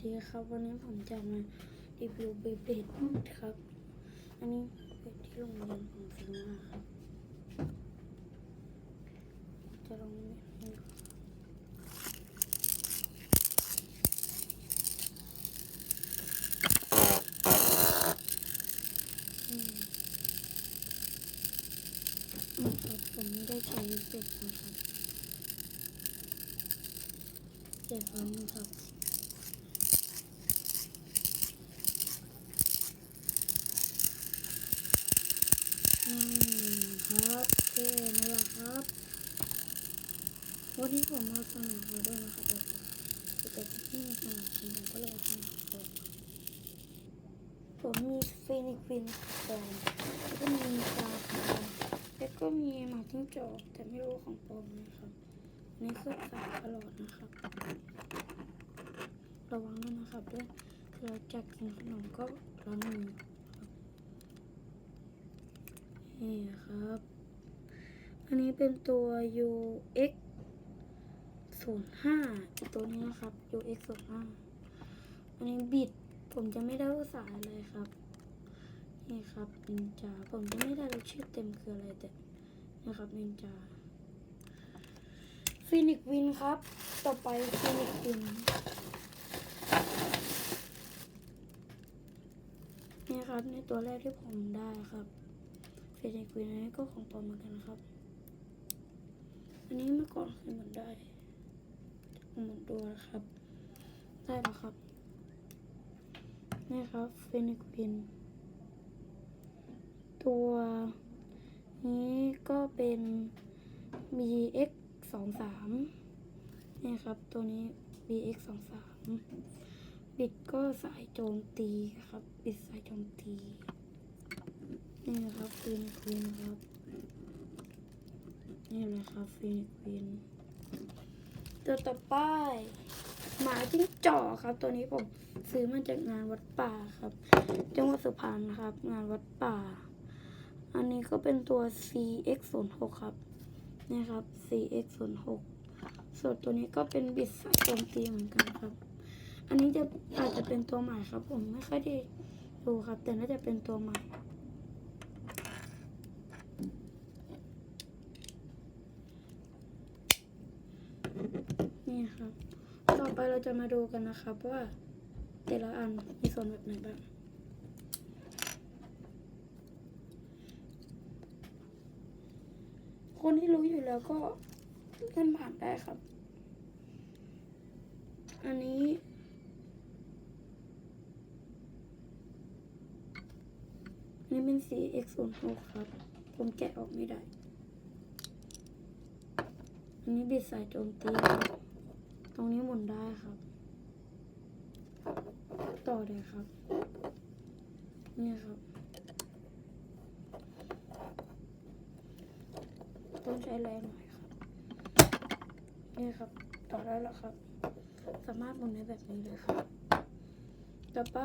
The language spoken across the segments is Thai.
ดีครับวันนี้ผมจะมารีวิวเบเบ็ดครับ อันนี้เป็นที่โรงเรียนผมซื้อมาครับจะลองเล่นให้ดูอืมครับผมไม่ได้ใช้เป็ดนะครับเจ็บฟังครับ อืมครับโอเคนั่นแหละครับ วันนี้ ผมมาสนอเขาด้วยนะครับผมจะเป็นที่สนับสนุนก็เลยเอาเข้ามาเปิดผมมีฟีนิกวินแบรนแล้วก็มีปลาขาแล้วก็มีหมาจิ้งจอกแต่ไม่รู้ของปลอมนะครับนี่คือสายตลอดนะครับ ระวังด้วยนะครับด้วยคือเราจะกินขนมก็ล้างมือนี่ครับ อันนี้เป็นตัว UX 0 5ตัวนี้นะครับ UX 0 5อันนี้บิดผมจะไม่ได้ว่าสาอะไรครับ นี่ครับนินจาผมจะไม่ได้รู้ชื่อเต็มคืออะไรแต่นะครับนินจาฟินิกวินครับ ต่อไปฟินิกวินนี่ครับในตัวแรกที่ผมได้ครับฟรนควีนนนี้ก็ของปลอมเหมือนกันครับ อันนี้เมื่อก่อนเคยเหมือนได้ หมือนตัวนะครับ ได้แล้วครับ นี่ครับเฟรนควีนตัวนี้ก็เป็น BX สองสามนี่ครับ ตัวนี้ BX สองสามบิดก็สายโจมตีครับ บิดสายโจมตี นี่นะครับฟีนควีนครับ นี่เลยครับฟีนควีน ตัวต่อไปหมาจิ้งจอกครับ ตัวนี้ผมซื้อมาจากงานวัดป่าครับ จังหวัดสุพรรณครับ งานวัดป่า อันนี้ก็เป็นตัว CX 0 6 ครับนี่ครับ CX 0 6 ส่วนตัวนี้ก็เป็นบิดสายโจมตีเหมือนกันครับ อันนี้จะอาจจะเป็นตัวใหม่ครับ ผมไม่ค่อยได้ดูครับ แต่น่าจะเป็นตัวใหม่ นี่ครับ ต่อไปเราจะมาดูกันนะครับว่าแต่ละอันมีส่วนแบบไหนบ้างคนที่รู้อยู่แล้วก็เลื่อนผ่านได้ครับ อันนี้นนี้เป็น CX 0 6 ครับ ผมแกะออกไม่ได้ อันนี้บิดสายโจมตีครับ ตรงนี้หมุนได้ครับ ต่อได้ครับ เนี่ยครับ ต้องใช้แรงหน่อยครับ เนี่ยครับ ต่อได้แล้วครับ สามารถหมุนได้แบบนี้เลยครับ ต่อไป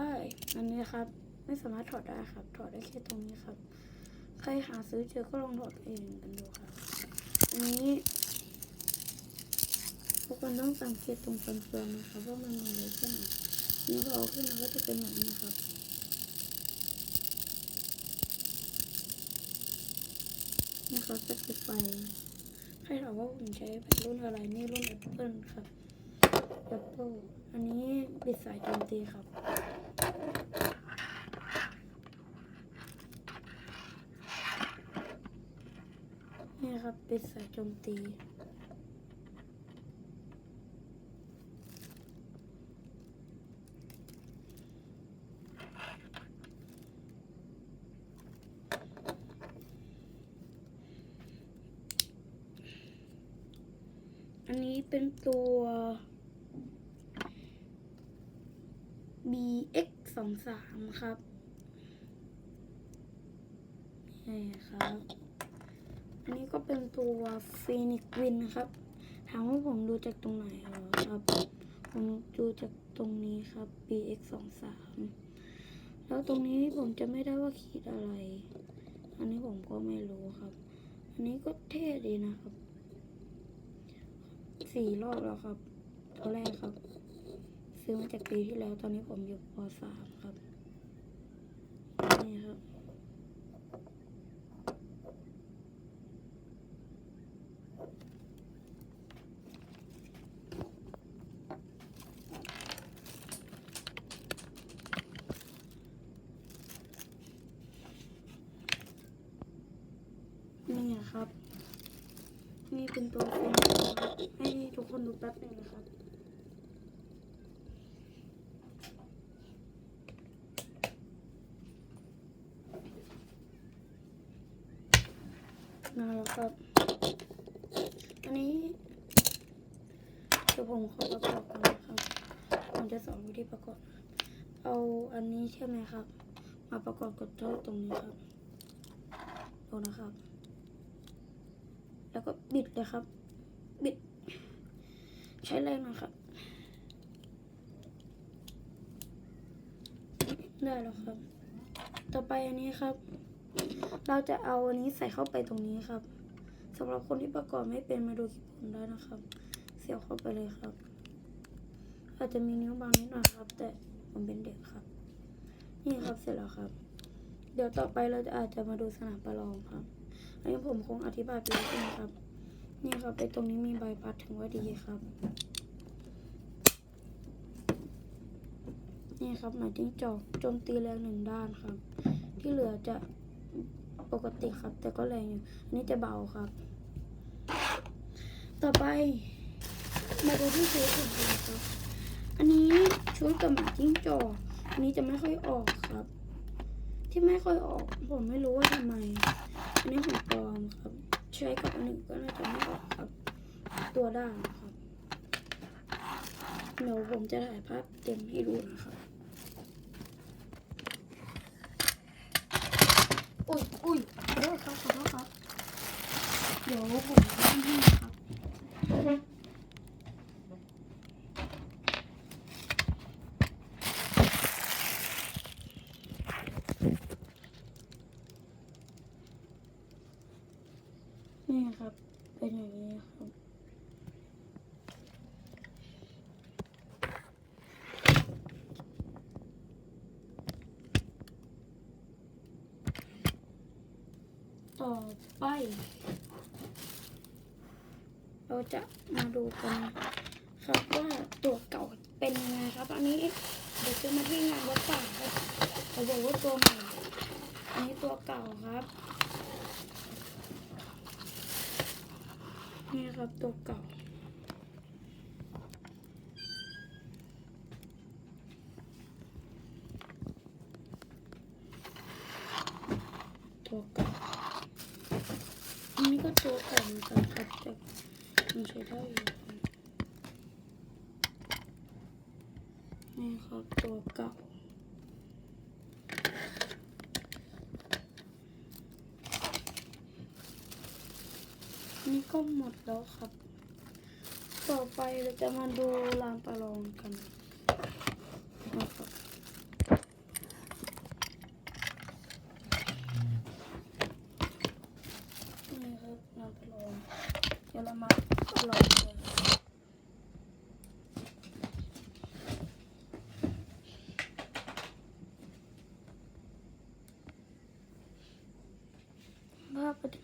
อันนี้ครับ ไม่สามารถถอดได้ครับ ถอดได้แค่ตรงนี้ครับ ใครหาซื้อเจอก็ลองถอดเองกันดูครับ อันนี้ ทุกคนต้องสังเกตตรงฟันเฟืองนะครับว่ามันมอะไรขึ้นมานี่พอเอาขึ้นมาก็จะเป็นแบบนี้ครับนี่เขาจะปิดไฟใครถามว่าผมใช้แบตรุ่นอะไรนี่รุ่น Apple ครับ Apple อันนี้ปิดสายโจมตีครับนี่ครับปิดสายโจมตี อันนี้เป็นตัว BX สองสามครับนี่ครับ อันนี้ก็เป็นตัว Phoenix Win ครับ ถามว่าผมดูจากตรงไหนเหรอครับ ผมดูจากตรงนี้ครับ BX สองสามแล้วตรงนี้ผมจะไม่ได้ว่าขีดอะไร อันนี้ผมก็ไม่รู้ครับ อันนี้ก็เท่ดีนะครับ สี่รอบแล้วครับตัวแรกครับ ซื้อมาจากปีที่แล้ว ตอนนี้ผมอยู่ปสามครับ นี่ครับ นี่ครับ เป็นตัวเซ็นให้ทุกคนดูแป๊บหนึงนะครับมาแล้วครับ อันนี้เดี๋ยวผมขอประกอบกันนะครับ ผมจะสอนวิธีประกอบ เอาอันนี้ใช่ไหมครับ มาประกอบกับเท่าตรงนี้ครับ ดูนะครับ ก็บิดเลยครับ บิด ใช้แรงหนะครับ ได้แล้วครับ ต่อไปอันนี้ครับ เราจะเอาอันนี้ใส่เข้าไปตรงนี้ครับสำหรับคนที่ประกอบไม่เป็นมาดูคลิปผมได้นะครับ เสียบเข้าไปเลยครับ อาจจะมีนิ้วบางนิดหน่อยครับ แต่ผมเป็นเด็กครับ นี่ครับเสร็จแล้วครับ เดี๋ยวต่อไปเราจะอาจจะมาดูสนามประลองครับ อันนี้ผมคงอธิบายไปแล้วใช่ไหมครับนี่ครับไปตรงนี้มีใบพัดถึงว่าดีครับ นี่ครับหมายถึงจอกโจมตีแรงหนึ่งด้านครับ ที่เหลือจะปกติครับ แต่ก็แรงอยู่อันนี้จะเบาครับ ต่อไปมาดูที่ชุดของผมครับ อันนี้ชุดกับหมาจิ้งจอกอันนี้จะไม่ค่อยออกครับ ที่ไม่ค่อยออก ผมไม่รู้ว่าทำไม อันนี้ของปลอมครับ ใช้กับอันหนึ่งก็น่าจะไม่ออกครับ ตัวด้านครับเดี๋ยวผมจะถ่ายภาพเต็มให้ดูนะครับอุ้ยอุ้ยขอโทษครับขอโทษครับ เดี๋ยวผมจะให้นะครับ นี่ครับ เป็นอย่างนี้ครับ ต่อไป เราจะมาดูกันครับว่าตัวเก่าเป็นยังไงครับ อันนี้เดี๋ยวจะมาที่งานวัดป่าครับเขาบอกว่าตัวใหม่อันนี้ตัวเก่าครับ นี่ครับตัวเก่าตัวเก่า ก็ตัวเก่าเหมือนกันครับแต่มันใช้ได้อยู่ครนี่ครับตัวเก่านี่ก็หมดแล้วครับ ต่อไปเราจะมาดูลานประลองกันนะครับ นี่ครับลานประลอง เดี๋ยวเรามาประลองกัน ภาพก็จะ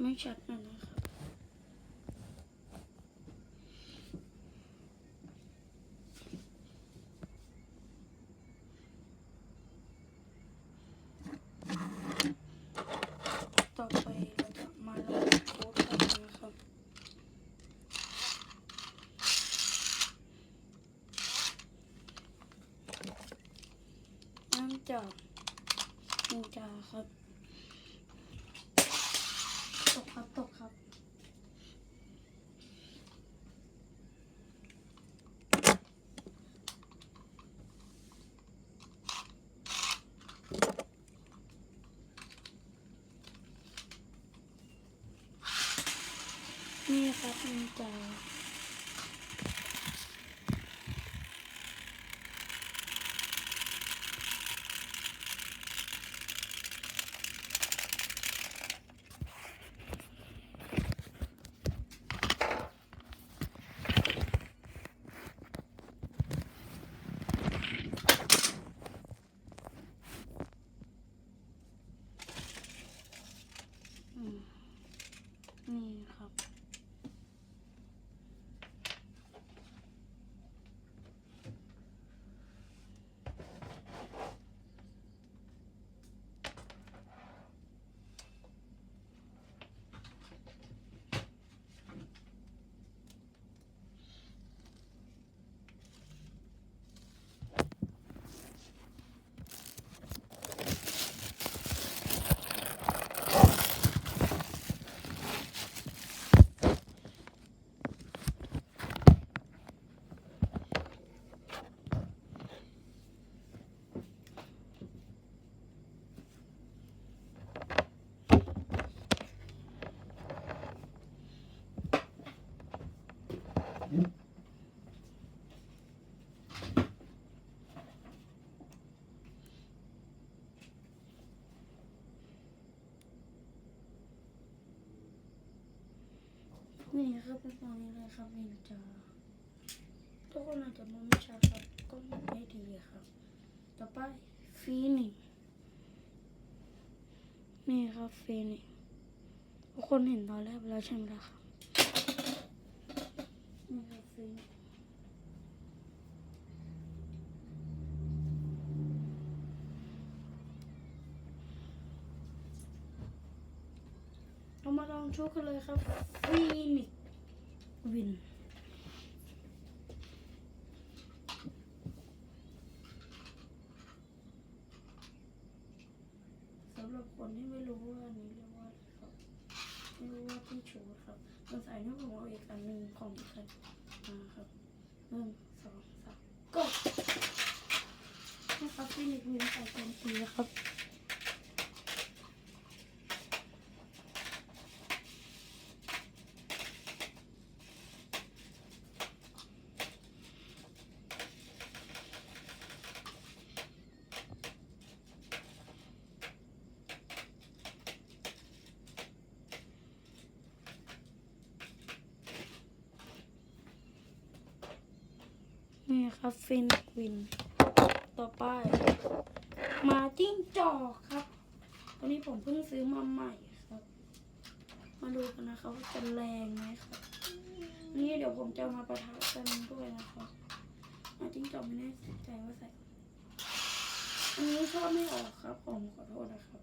นี่ครับเป็นตองนี้เลยครับนินจาทุกคนอาจจะมองไม่ชัดครับก็ไม่ดีครับ ต่อไปฟีนิกนี่ครับฟีนิกทุกคนเห็นตอนแรกไปแล้วใช่ไหมล่ะครับนี่ครับฟีนิกซ์เรา มาลองชกกันเลยครับฟีนิกซ์วิน สำหรับคนที่ไม่รู้ว่าอันนี้เรียกว่าอะไรครับ ไม่รู้ว่าที่ชูดครับมันใส่นี่ผมเอาอีกอันหนึ่งของอีกอันมาครับหนึ่งสองสามก็นะครับที่นิกวินใส่เต็มทีครับ นี่ครับฟินวิน ต่อไป มาจิ้งจอกครับ ตัวนี้ผมเพิ่งซื้อมาใหม่ครับ มาดูกันนะครับว่าจะแรงไหมครับ นี่เดี๋ยวผมจะมาประทะกันด้วยนะครับ มาจิ้งจอกไม่แน่ใจว่าใส่ อันนี้ชอบไม่ออกครับ ผมขอโทษนะครับ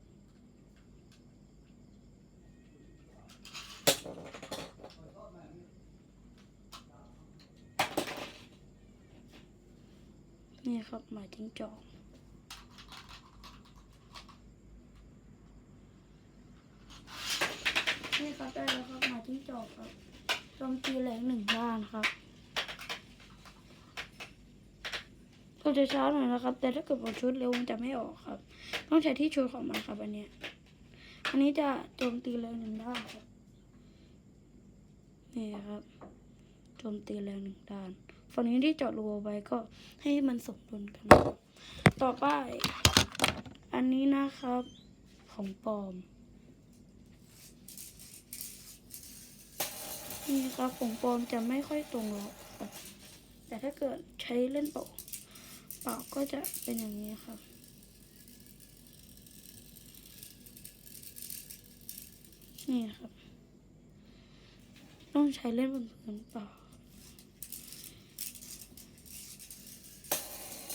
นี่ครับหมายจิ้งจอกนี่ครับได้แล้วครับหมายจิ้งจอกครับโจมตีแรงหนึ่งด้านครับก็จะช้าหน่อยนะครับ แต่ถ้าเกิดผมชุดเร็วมันจะไม่ออกครับ ต้องใช้ที่ชุดของมันครับอันเนี้ยอันนี้จะโจมตีแรงหนึ่งด้านครับนี่ครับโจมตีแรงหนึ่งด้าน ฝั่งนี้ที่เจาะรูไว้ก็ให้มันสมดุลกัน ต่อไป อันนี้นะครับ ของปลอม นี่ครับของปลอมจะไม่ค่อยตรงหรอกแต่ถ้าเกิดใช้เล่นเปล่าเปล่าก็จะเป็นอย่างนี้ครับนี่ครับ ต้องใช้เล่นบนพื้นเปล่า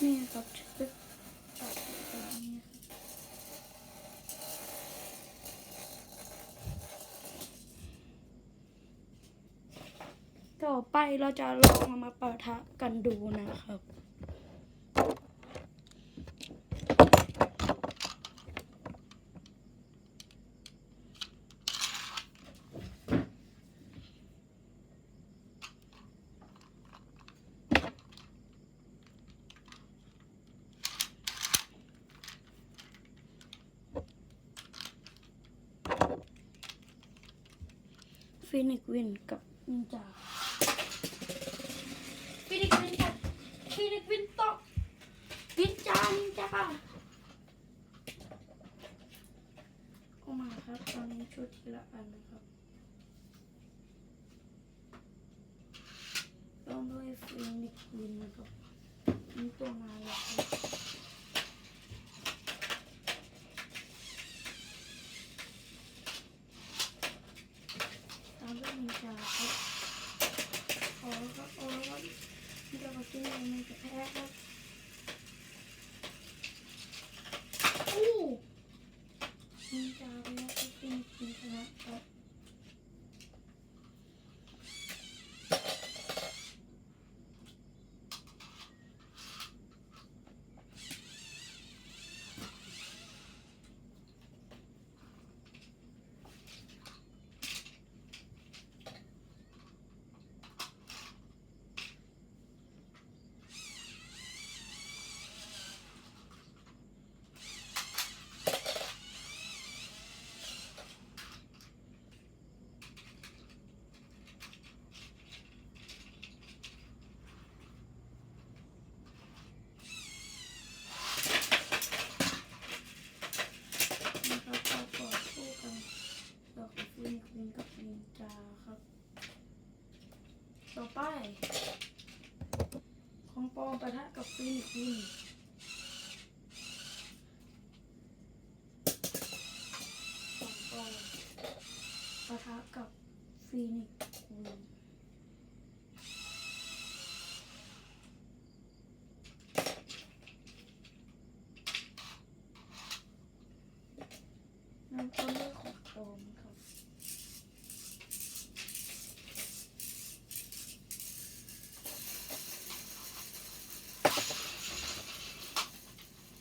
นี่ครับชุดตัดแบบนี้ต่อไปเราจะลองเอามาปะทะกันดูนะครับ ฟินิกวินกับนินจาฟินิกวินกับฟินิกวินตกนินจานินจาออกมาครับ ตอน นี้ชุดทีละอันนะครับต้องด้วยฟินิกวินนะครับนี่ตัวมาแล้วครับตามด้วยนินจาครับขอครับขอครับนี่เรามากินอะไรมันจะแพ้ครับอู้นินจาไปแล้วก็ฟินิกวินชนะครับ น ทะกับฟีนิกซ์วินสองปอนด์ปะทะกับฟีนิกซ์วินนั่นก็เรื่องของปลอมครับ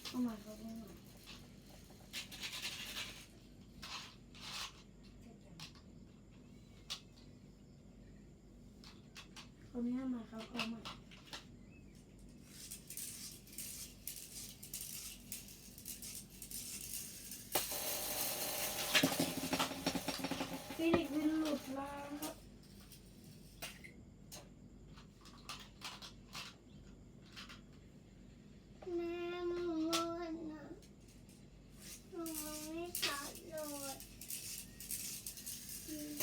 เอาใหม่ครับเอาใหม่ คนนี้มาใหม่ครับเขาใหม่ฟินิกซ์วินหลุดลางครับ แม่มือมันอะหนูไม่ขาดเลยอืม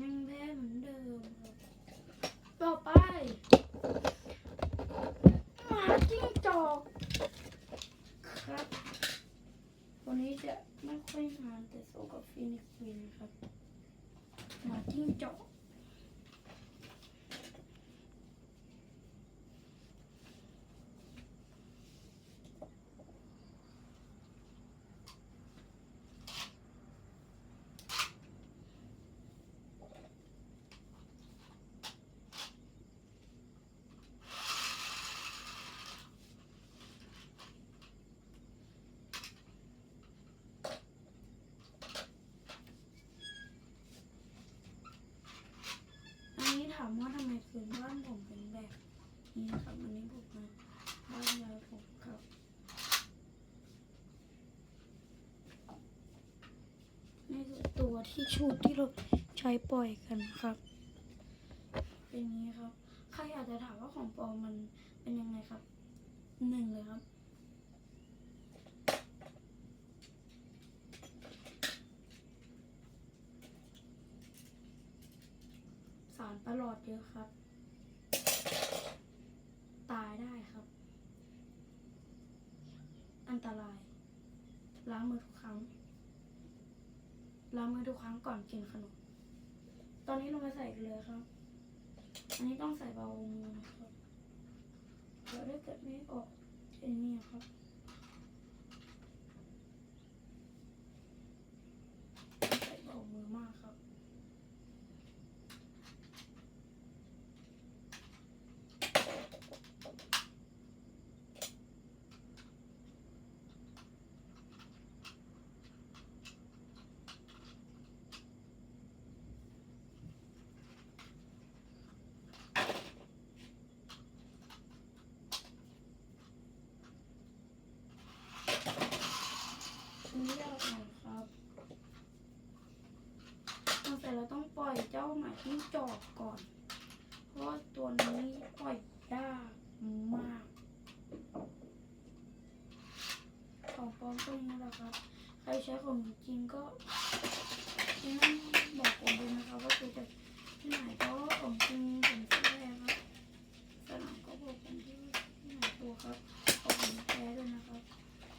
ยังแพ้เหมือนเดิมครับต่อไปหมาจิ้งจอกครับวันนี้ จะไม่ค่อยนานแต่โซกับฟินิกซ์วินครับหมาจิ้งจอกามว่าทำไมคืนบ้านผมเป็นแบบนี้ครับอันนี้ผมมาบ้านยายผมครับนี่คือตัวที่ชุดที่เราใช้ปล่อยกันครับ เป็นอย่างนี้ครับ ใครอาจจะถามว่าของปลอมมันเป็นยังไงครับหนึ่งเลยครับ สารประหลอด เยอะครับ ตายได้ครับ อันตราย ล้างมือทุกครั้ง ล้างมือทุกครั้งก่อนกินขนม ตอนนี้ลงไปใส่กันเลยครับ อันนี้ต้องใส่เบามือนะครับเดี๋ยวถ้าเกิดไม่ออกไอ้นี่ครับ ใส่เบามือมากครับ ชิ้นแรกหน่อยครับตั้งแต่เราต้ อยเจ้าหมาที่จอบก่อน เพราะตัวนี้ปล่อยยากมาก ของปลอมตรงนี้แหละครับ ใครใช้ของจริงก็งั้นบอกผมดูนะครับว่าคือจะที่ไหนเพราะว่าของจริงผมซื้อแพงครับสนามก็บอกผมที่ที่ไหนตัวครับขอบคุณแท้ด้วยนะครับ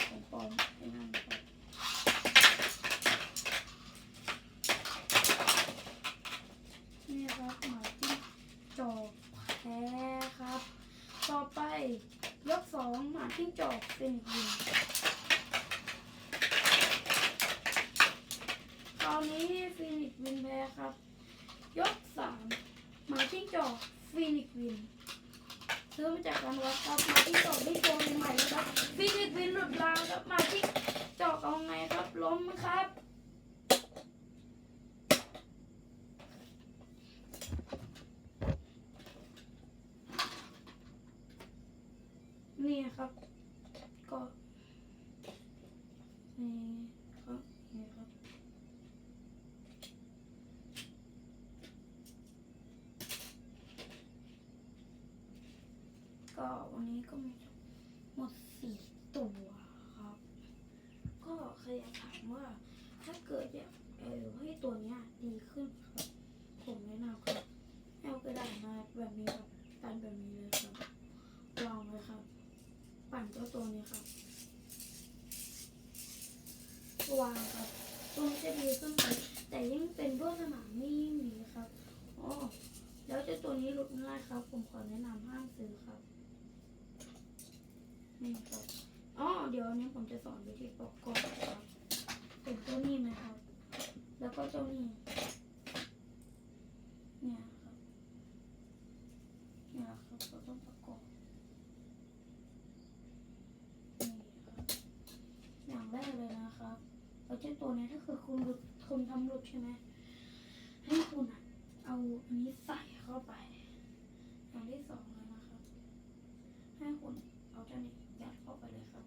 ของปลอมไอ้นั่นครับ นี่ครับหมาจิ้งจอกแพ้ครับ ต่อไปยกสองหมาจิ้งจอกเป็นยิงคราวนี้ฟินิกซ์วินแพ้ครับ ยกสามหมาจิ้งจอกฟินิกซ์วินซื้อมาจากการวัดครับหมาจิ้งจอกได้โชว์ใหม่แล้วครับฟินิกซ์วินหลุดรางครับหมาจิ้งจอกเอาไงครับล้มครับ นี่ครับ ก็นี่ครับนี่ครับ ก็วั นี้ก็มีหมดสี่ตัวครับ ก็เคยอยากถามว่า ถ้าเกิดอยากให้ตัวเนี้ยดีขึ้นครับผมแนะนำครับให้เอากระดาษมาแบบนี้ครับกันแบบนี้เลยครับวางไว้ครับ ปั่นเจ้าตัวนี้ครับวางครับตัวนี้จะดีขึ้นครับแต่ยิ่งเป็นด้วยสนามนี่ยิ่งดีครับอ๋อแล้วเจ้าตัวนี้หลุดง่ายครับ ผมขอแนะนำห้ามซื้อครับ นี่ครับอ๋อเดี๋ยวอันนี้ผมจะสอนวิธีประกอบครับเป็นตัวนี้นะครับ แล้วก็เจ้านี้เนี่ยครับเนี่ยครับเราต้องประกอบนี่ครับอย่างแรกเลยนะครับเราเจ้าตัวเนี้ยถ้าเกิดคุณหลุดคุณทำหลุดใช่ไหมให้คุณอะเอาอันนี้ใส่เข้าไป อย่างที่สองเลยนะครับ ให้คุณเอาเจ้านี้ยัดเข้าไปเลยครับ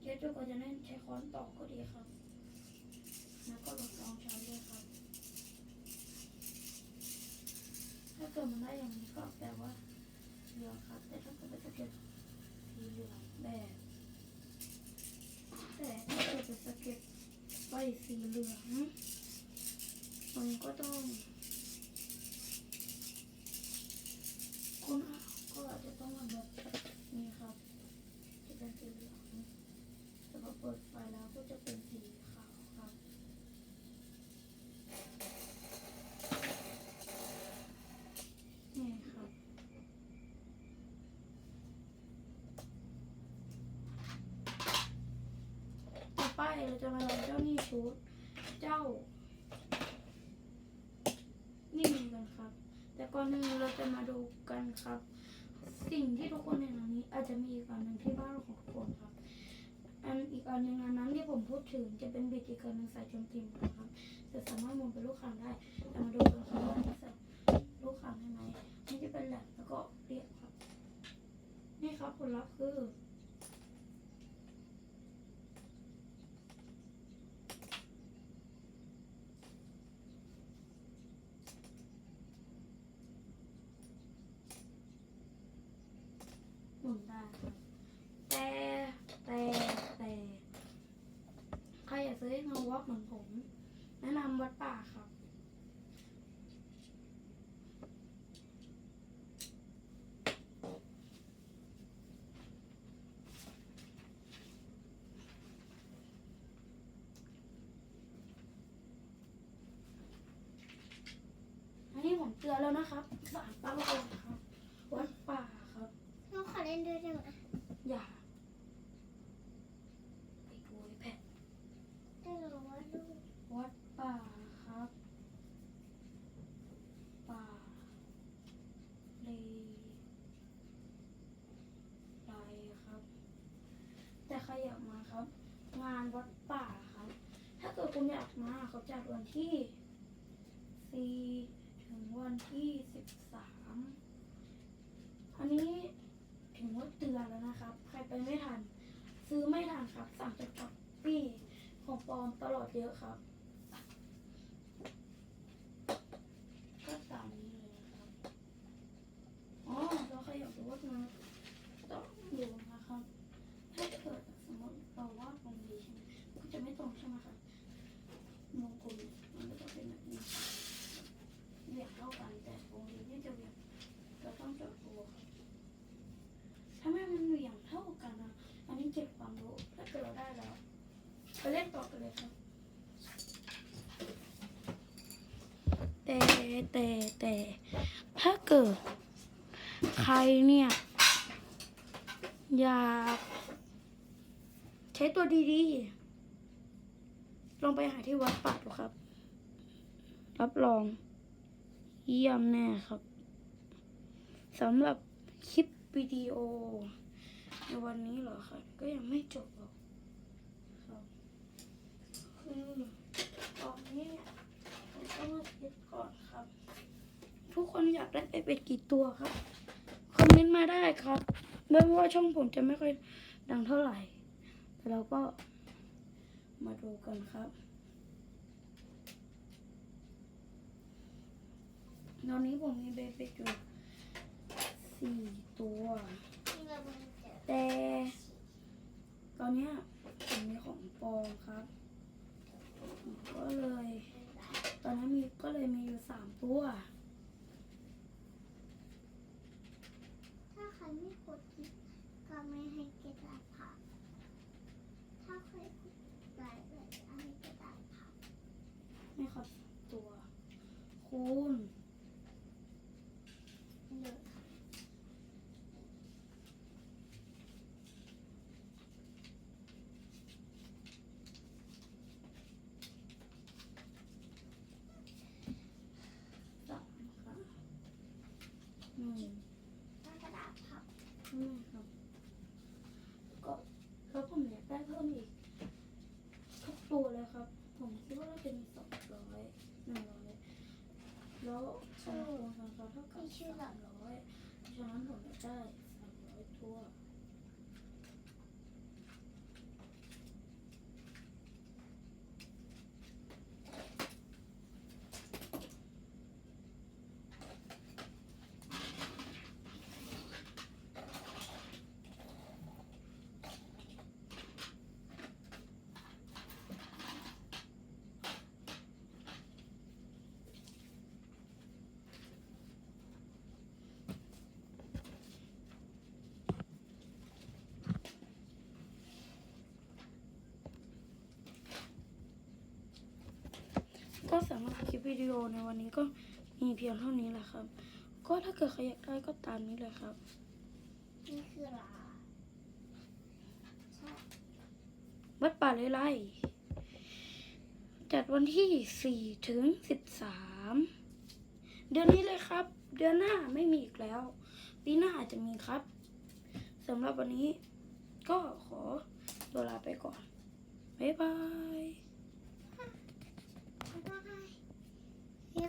เดี๋ยวเจ้าก็จะนั่นใช้ ค้อนตอกก็ดีครับ แล้วก็ลดลองใช้ด้วยครับ ถ้าเกิดมันได้อย่างนี้ก็แปลว่าเหลืองครับ แต่ถ้าเกิดเป็นสะเก็ดสีเหลืองแบบแต่ถ้าเกิดเป็นสเก็ดไฟสีเหลืองมันก็ต้องคุณก็อาจจะต้องมาแบบนี้ครับ จะเป็นสีเหลืองแต่พอเปิดไฟแล้วก็จะเป็นสีขาวครับ นี่ครับ ต่อไป เราจะมาลองเจ้านี่ชุด เจ้า นี่กันครับ แต่ก่อนหนึ่งเราจะมาดูกันครับ สิ่งที่ทุกคนเห็นอันนี้ อาจจะมีอีกอันหนึ่งที่บ้านของทุกคนครับ อันอีกอันหนึ่งอันนั้นที่ผมพูดถึงจะเป็นบิดอีกอันหนึ่งใส่จมติมนะครับจะสามารถหมุนเป็นลูกคางได้แต่มาดูกันครับว่าจะใส่ลูกคางได้ไหมนี่จะเป็นแหลมแล้วก็เรียบครับ นี่ครับผลลัพธ์คือ หมุนได้ครับ แต่แต่แต่ใครอยากเหมือนผม แนะนำวัดป่าครับ อันนี้ผมเตือนแล้วนะครับสารตั้งก่อนครับ วัดป่าครับ เราขอเล่นด้วยได้ไหม อย่า ไปดูไอแพด ได้รู้ว่าลูก วัดป่าครับ ป่า เลไรครับ แต่ใครอยากมาครับ งานวัดป่าครับ ถ้าเกิดคุณอยากมาเขาจัด วันที่ 4 ถึงวันที่ 13 อันนี้ถึงว่าเตือนแล้วนะครับ ใครไปไม่ทัน ซื้อไม่ทันครับ สั่งจากช้อปปี้ของปลอมตลอดเยอะครับ ก็ตามนี้เลยนะครับ อ๋อเราใครอยากรู้ว่ามาต้องดูนะครับ ถ้าเกิดสมมติเราวาดวงดีใช่ไหมก็จะไม่ตรงใช่ไหมครับวงกลมมันก็จะเป็นแบบนี้เหวี่ยงเท่ากันแต่วงดีเนี่ยจะเหวี่ยงเราต้องจับตัวครับถ้าไม่มันเหวี่ยงเท่ากันนะอันนี้เก็บความรู้ถ้าเกิดเราได้แล้วไปเล่นต่อกันเลยครับ แต่แต่แต่ถ้าเกิด ใครเนี่ย อยากใช้ตัวดีๆ ลองไปหาที่วัดป่าดูครับ รับรอง เยี่ยมแน่ครับสำหรับคลิปวิดีโอ ในวันนี้เหรอครับ ก็ยังไม่จบหรอกครับคือตอนนี้เนี่ยผมต้องมาคิดก่อน ทุกคนอยากได้ไอเป็ดกี่ตัวครับ คอมเมนต์มาได้ครับไม่ว่าช่องผมจะไม่ค่อยดังเท่าไหร่ แต่เราก็มาดูกันครับ ตอนนี้ผมมีเบเป็ดอยู่สี่ตัว แต่ ตอนนี้ผมมีของปลอมครับก็เลยเเลยมีอยู่สามตัว ถ้าใครไม่กดคลิปก็ไม่ให้เกดาพับถ้าใครกดไลค์เลยจะให้เกดาพับ ไม่ครับสามตัว คูณ เลย สามค่ะหนึ่ง ถ้ากระดาษพับ ไม่ครับ ก็แล้วผมอยากได้เพิ่มอีกทุกตัวเลยครับ ผมคิดว่าน่าจะมีสองร้อยหนึ่งร้อยแล้วสองตัวกัน ครับเท่ากับสามร้อยเพราะฉะนั้นผมอยากได้สามร้อยตัว ก็สำหรับ คลิปวิดีโอในวันนี้ก็มีเพียงเท่านี้แหละครับ ก็ถ้าเกิดใครอยากได้ก็ตามนี้เลยครับ นี่คือลาใช่วัดป่าเลไลจัดวันที่สี่ถึงสิบสามเดือนนี้เลยครับ เดือนหน้าไม่มีอีกแล้ว ปีหน้าอาจจะมีครับสำหรับวันนี้ก็ขอตัวลาไปก่อน บ๊ายบาย